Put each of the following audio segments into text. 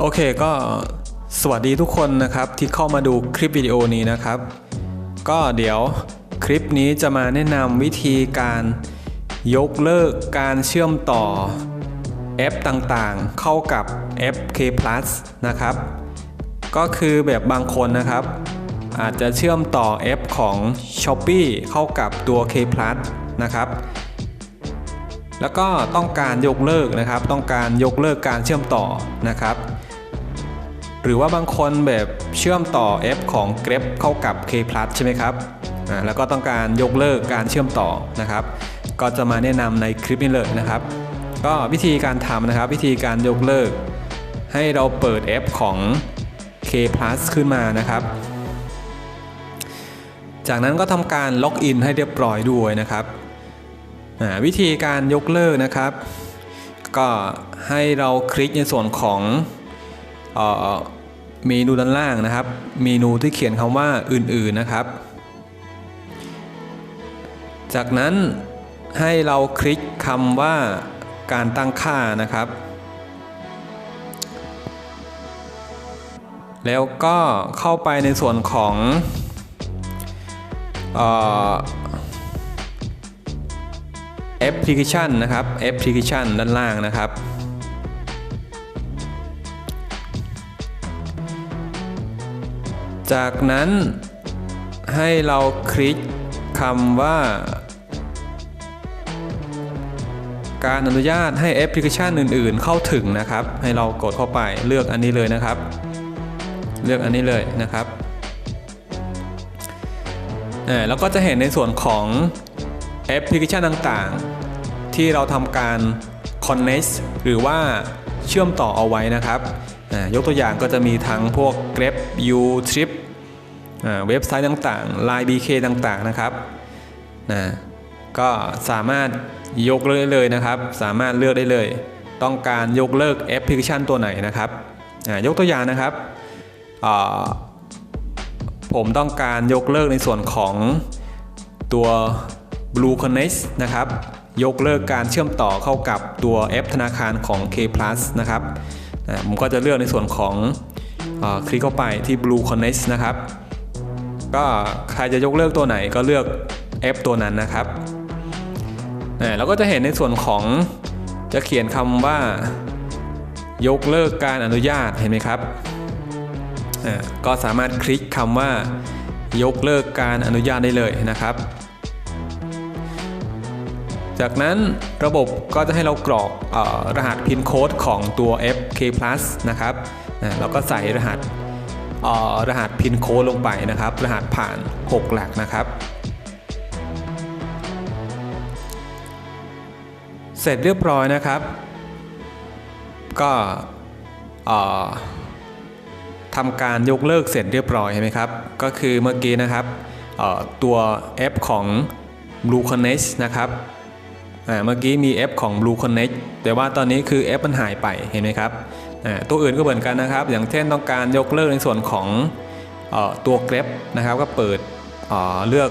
โอเคก็สวัสดีทุกคนนะครับที่เข้ามาดูคลิปวิดีโอนี้นะครับ ก็เดี๋ยวคลิปนี้จะมาแนะนำวิธีการยกเลิกการเชื่อมต่อแอปต่างๆ เข้ากับแอป K Plus นะครับ ก็คือแบบบางคนนะครับ อาจจะเชื่อมต่อแอปของ s h อ p e e เข้ากับตัว K Plus นะครับแล้วก็ต้องการยกเลิกนะครับ ต้องการยกเลิกการเชื่อมต่อนะครับ หรือว่าบางคนแบบเชื่อมต่อแอปของ Grab เข้ากับ K Plus ใช่ไหมครับอ่าแล้วก็ต้องการยกเลิกการเชื่อมต่อนะครับ ก็จะมาแนะนำในคลิปนี้เลยนะครับ ก็วิธีการทำนะครับวิธีการยกเลิก ให้เราเปิดแอปของ K Plus ขึ้นมานะครับ จากนั้นก็ทำการล็อกอินให้เรียบร้อยด้วยนะครับอ่าวิธีการยกเลิกนะครับ ก็ให้เราคลิกในส่วนของ เอ่อเมนูด้านล่างนะครับ เมนูที่เขียนคำว่าอื่นๆนะครับ จากนั้นให้เราคลิกคำว่าการตั้งค่านะครับ แล้วก็เข้าไปในส่วนของแอปพลิเคชันนะครับแอปพลิเคชันด้านล่างนะครับ จากนั้นให้เราคลิกคำว่า การอนุญาตให้แอปพลิเคชันอื่น ๆ เข้าถึงนะครับ ให้เรากดเข้าไปเลือกอันนี้เลยนะครับ เลือกอันนี้เลยนะครับแล้วก็จะเห็นในส่วนของแอปพลิเคชันต่าง ๆ ที่เราทำการ connect หรือว่า เชื่อมต่อเอาไว้นะครับ ยกตัวอย่างก็จะมีทั้งพวก Grab U Trip เว็บไซต์ต่างๆ Line BK ต่างๆนะครับนะก็สามารถยกเลิกได้เลยนะครับ สามารถเลือกได้เลย ต้องการยกเลิกแอปพลิเคชันตัวไหนนะครับยกตัวอย่างนะครับ ผมต้องการยกเลิกในส่วนของตัว Blue Connect นะครับ ยกเลิกการเชื่อมต่อเข้ากับตัวแอปธนาคารของ K Plus นะครับผมก็จะเลือกในส่วนของอคลิกเข้าไปที่ Blue Connect นะครับ ก็ใครจะยกเลิกตัวไหนก็เลือกแอปตัวนั้นนะครับอ่าเราก็จะเห็นในส่วนของจะเขียนคำว่า ยกเลิกการอนุญาตเห็นไหมครับ ก็สามารถคลิกคำว่า ยกเลิกการอนุญาตได้เลยนะครับ จากนั้นระบบก็จะให้เรากรอกอรหัสพินโค้ดของตัว FK Plus นะครับเราก็ใส่รหัสรหัสพินโค้ดลงไปนะครับ รหัสผ่าน 6 หลักนะครับ เสร็จเรียบร้อยนะครับ ก็ทำการยกเลิกเสร็จเรียบร้อยใช่ไหมครับ ก็คือเมื่อกี้นะครับตัวแอปของ Blue Connect นะครับ อ่าเมื่อกี้มีแอปของ Blue Connect แต่ว่าตอนนี้คือแอปมันหายไปเห็นไหมครับอ่าตัวอื่นก็เหมือนกันนะครับ อย่างเช่นต้องการยกเลิกในส่วนของออตัว Grab นะครับ ก็เปิดเเลือก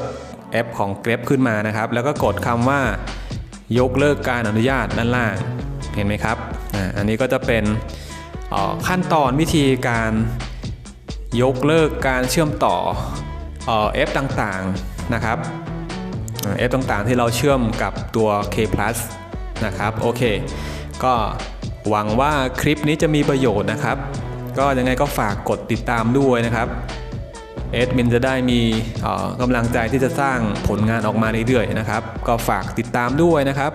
แอปของ Grab ขึ้นมานะครับ แล้วก็กดคำว่ายกเลิกการอนุญาตด้านล่างเห็นไหมครับอ่าอันนี้ก็จะเป็นขั้นตอนวิธีการยกเลิกการเชื่อมต่อเอ่อแอปต่างๆนะครับ อ่าแอปต่างๆ ที่เราเชื่อมกับตัว K Plus นะครับโอเค ก็หวังว่าคลิปนี้จะมีประโยชน์นะครับ ก็ยังไงก็ฝากกดติดตามด้วยนะครับเอดมินจะได้มีกำลังใจที่จะสร้างผลงานออกมาเรื่อยๆนะครับ ก็ฝากติดตามด้วยนะครับ